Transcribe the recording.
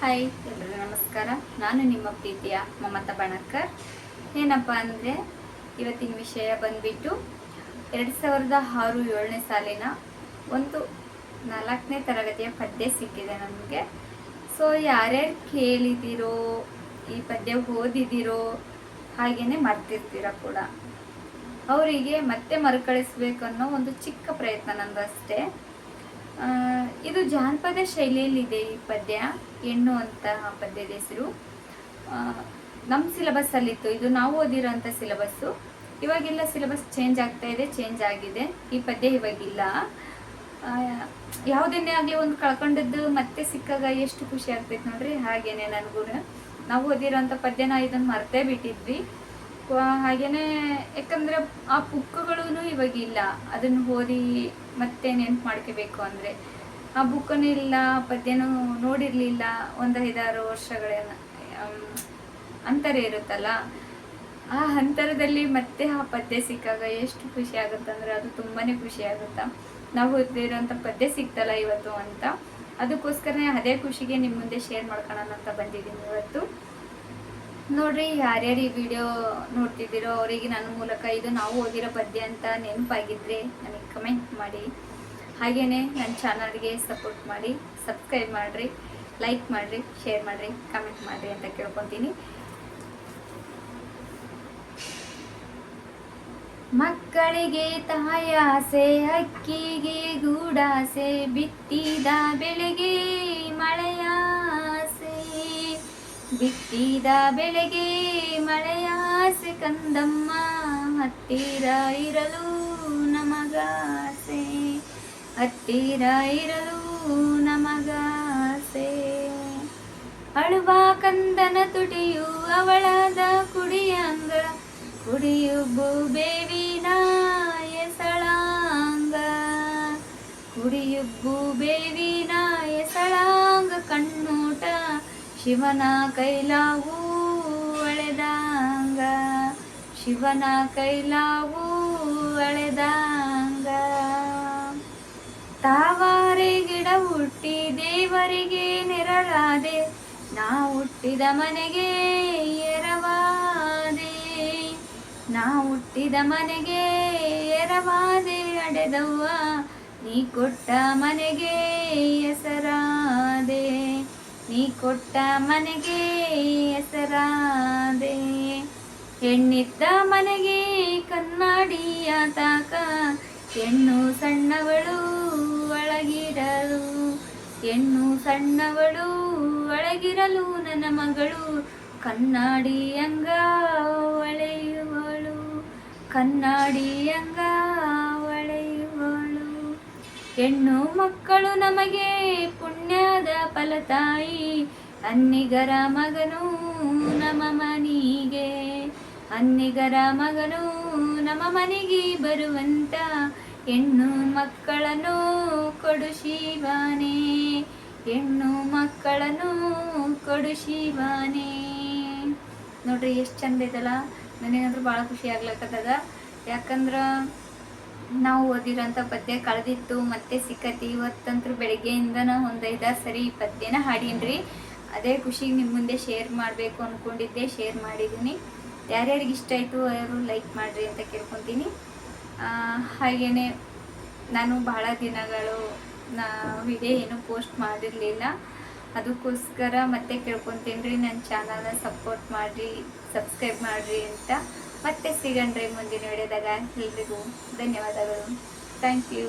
Hi ಎಲ್ಲರಿಗೂ ನಮಸ್ಕಾರ. ನಾನು ನಿಮ್ಮ ಪ್ರೀತಿಯ ಮಮತಾ ಬಣಕರ್. ಏನಪ್ಪ ಅಂದರೆ, ಇವತ್ತಿನ ವಿಷಯ ಬಂದ್ಬಿಟ್ಟು, ಎರಡು ಸಾವಿರದ ಆರು ಏಳನೇ ಸಾಲಿನ ಒಂದು ನಾಲ್ಕನೇ ತರಗತಿಯ ಪದ್ಯ ಸಿಕ್ಕಿದೆ ನಮಗೆ. ಸೊ ಯಾರ್ಯಾರು ಕೇಳಿದಿರೋ, ಈ ಪದ್ಯ ಓದಿದ್ದೀರೋ ಹಾಗೇನೆ ಮರ್ತಿರ್ತೀರ ಕೂಡ. ಅವರಿಗೆ ಮತ್ತೆ ಮರುಕಳಿಸ್ಬೇಕನ್ನೋ ಒಂದು ಚಿಕ್ಕ ಪ್ರಯತ್ನ ನಂದು ಅಷ್ಟೇ. ಇದು ಜಾನಪದ ಶೈಲಿಯಲ್ಲಿದೆ ಈ ಪದ್ಯ, ಹೆಣ್ಣು ಅಂತ ಪದ್ಯದ ಹೆಸರು. ನಮ್ಮ ಸಿಲೆಬಸ್ಸಲ್ಲಿತ್ತು ಇದು ನಾವು ಓದಿರೋಂಥ ಸಿಲೆಬಸ್ಸು ಇವಾಗೆಲ್ಲ ಸಿಲೆಬಸ್ ಚೇಂಜ್ ಆಗ್ತಾ ಇದೆ ಚೇಂಜ್ ಆಗಿದೆ. ಈ ಪದ್ಯ ಇವಾಗಿಲ್ಲ. ಯಾವುದನ್ನೇ ಆಗಲಿ ಒಂದು ಕಳ್ಕೊಂಡದ್ದು ಮತ್ತೆ ಸಿಕ್ಕಾಗ ಎಷ್ಟು ಖುಷಿ ಆಗ್ತೈತೆ ನೋಡ್ರಿ. ಹಾಗೇನೆ ನನಗೂ ನಾವು ಓದಿರೋಂಥ ಪದ್ಯನ ಇದನ್ನು ಮರ್ತೇ ಬಿಟ್ಟಿದ್ವಿ. ಹಾಗೇನೆ ಯಾಕಂದ್ರೆ ಆ ಬುಕ್ಗಳು ಇವಾಗಿಲ್ಲ. ಅದನ್ನು ಓದಿ ಮತ್ತೆ ನೆನ್ಪು ಮಾಡ್ಕೋಬೇಕು ಅಂದರೆ. ಆ ಬುಕ್ಕನ್ನು ಇಲ್ಲ, ಪದ್ಯನೂ ನೋಡಿರಲಿಲ್ಲ, ಒಂದು ಐದಾರು ವರ್ಷಗಳ ಅಂತರ ಇರುತ್ತಲ್ಲ. ಆ ಅಂತರದಲ್ಲಿ ಮತ್ತೆ ಆ ಪದ್ಯ ಸಿಕ್ಕಾಗ ಎಷ್ಟು ಖುಷಿ ಆಗುತ್ತಂದ್ರೆ ಅದು ತುಂಬಾನೇ ಖುಷಿ ಆಗುತ್ತಾ. ನಾವು ಓದಿರೋಂಥ ಪದ್ಯ ಸಿಕ್ತಲ್ಲ ಇವತ್ತು ಅಂತ. ಅದಕ್ಕೋಸ್ಕರನೇ ಅದೇ ಖುಷಿಗೆ ನಿಮ್ಮ ಮುಂದೆ ಶೇರ್ ಮಾಡ್ಕೊಳ್ಳೋಣ ಅಂತ ಬಂದಿದ್ದೀನಿ ಇವತ್ತು. ನೋಡ್ರಿ, ಯಾರ್ಯಾರು ಈ ವಿಡಿಯೋ ನೋಡ್ತಿದ್ದೀರೋ ಅವರಿಗೆ ನನ್ನ ಮೂಲಕ ಇದು ನಾವು ಓದಿರೋ ಪದ್ಯ ಅಂತ ನೆನಪಾಗಿದ್ರೆ ನನಗೆ ಕಮೆಂಟ್ ಮಾಡಿ. ಹಾಗೆಯೇ ನನ್ನ ಚಾನಲ್ಗೆ ಸಪೋರ್ಟ್ ಮಾಡಿ, ಸಬ್ಸ್ಕ್ರೈಬ್ ಮಾಡಿರಿ, ಲೈಕ್ ಮಾಡಿರಿ, ಶೇರ್ ಮಾಡಿರಿ, ಕಮೆಂಟ್ ಮಾಡಿರಿ ಅಂತ ಕೇಳ್ಕೊತೀನಿ. ಮಕ್ಕಳಿಗೆ ತಾಯಾಸೆ ಅಕ್ಕಿಗೆ ಗೂಡಾಸೆ ಬಿತ್ತಿದ ಬೆಳೆಗೆ ಮಳೆಯಾಸೆ ಬಿತ್ತಿದ ಬೆಳೆಗೆ ಮಳೆಯಾಸೆ ಕಂದಮ್ಮ ಹತ್ತಿರ ಇರಲು ನಮಗಾಸೆ. ಹತ್ತಿರ ಇರಲು ನಮಗಾಸೆ. ಅಳುವ ಕಂದನ ತುಟಿಯು ಅವಳದ ಕುಡಿಯಂಗ ಕುಡಿಯುಬ್ಬು ಬೇವಿನ ಎಸಳಾಂಗ. ಕುಡಿಯುಬ್ಬು ಬೇವಿನ ಎಸಳಾಂಗ ಕಣ್ಣೂಟ ಶಿವನ ಕೈಲಾವು ಅಳೆದಾಂಗ. ಶಿವನ ಕೈಲಾವು ಅಳೆದಾಂಗ. ತಾವಾರೆ ಗಿಡ ಹುಟ್ಟಿ ದೇವರಿಗೆ ನೆರಳಾದೆ, ನಾ ಹುಟ್ಟಿದ ಮನೆಗೆ ಎರವಾದೆ. ನಾ ಹುಟ್ಟಿದ ಮನೆಗೆ ಎರವಾದೆ ಅಡೆದವ್ವ ನೀ ಕೊಟ್ಟ ಮನೆಗೆ ಹೆಸರಾದೆ. ನೀ ಕೊಟ್ಟ ಮನೆಗೆ ಹೆಸರಾದೆ. ಹೆಣ್ಣಿದ್ದ ಮನೆಗೆ ಕನ್ನಡಿಯ ತಾಕ, ಹೆಣ್ಣು ಸಣ್ಣವಳು ಒಳಗಿರಲು. ಹೆಣ್ಣು ಸಣ್ಣವಳು, ಒಳಗಿರಲು ನನ್ನ ಮಗಳು. ಕನ್ನಡಿ ಅಂಗ ಒಳೆಯುವಳು. ಕನ್ನಡಿ ಅಂಗ ಒಳೆಯುವಳು. ಹೆಣ್ಣು ಮಕ್ಕಳು ನಮಗೆ ಪುಣ್ಯದ ಫಲತಾಯಿ. ಅನ್ನಿಗರ ಮಗನು ನಮ್ಮ ಮನಿಗೆ. ಅನ್ನಿಗರ ಮಗನು ನಮ್ಮ ಮನೆಗೆ ಬರುವಂತ ಹೆಣ್ಣು ಮಕ್ಕಳನ್ನು ಕೊಡು ಶಿವನೇ. ಹೆಣ್ಣು ಮಕ್ಕಳನ್ನು ಕೊಡು ಶಿವನೇ. ನೋಡ್ರಿ ಎಷ್ಟು ಚಂದ ಐತಲ್ಲ ನನಗಂದ್ರೆ ಭಾಳ ಖುಷಿ ಆಗ್ಲಕ್ಕತ್ತದ ಯಾಕಂದ್ರೆ ನಾವು ಓದಿರೋಂಥ ಪದ್ಯ ಕಳೆದಿತ್ತು, ಮತ್ತೆ ಸಿಕ್ಕತಿ. ಇವತ್ತಂತೂ ಬೆಳಗ್ಗೆಯಿಂದ ಒಂದು ಐದಾರು ಸರಿ ಈ ಪದ್ಯನ ಹಾಡೀನ್ರಿ. ಅದೇ ಖುಷಿಗೆ ನಿಮ್ಮ ಮುಂದೆ ಶೇರ್ ಮಾಡಬೇಕು ಅಂದ್ಕೊಂಡಿದ್ದೆ ಶೇರ್ ಮಾಡಿದ್ದೀನಿ ಯಾರ್ಯಾರಿಗೆ ಇಷ್ಟ ಆಯಿತು ಅವರು ಲೈಕ್ ಮಾಡಿರಿ ಅಂತ ಕೇಳ್ಕೊತೀನಿ. ಹಾಗೆಯೇ ನಾನು ಬಹಳ ದಿನಗಳು ನಾ ವಿಡಿಯೋ ಏನು ಪೋಸ್ಟ್ ಮಾಡಿರಲಿಲ್ಲ. ಅದಕ್ಕೋಸ್ಕರ ಮತ್ತೆ ಕೇಳ್ಕೊತೀನಿ ನನ್ನ ಚಾನಲ್ನ ಸಪೋರ್ಟ್ ಮಾಡಿರಿ ಸಬ್ಸ್ಕ್ರೈಬ್ ಮಾಡಿರಿ ಅಂತ. ಮತ್ತೆ ಸಿಗಣ್ರಿ ಮುಂದಿನ ವಿಡಿಯೋದಾಗ. ಎಲ್ರಿಗೂ ಧನ್ಯವಾದಗಳು. Thank you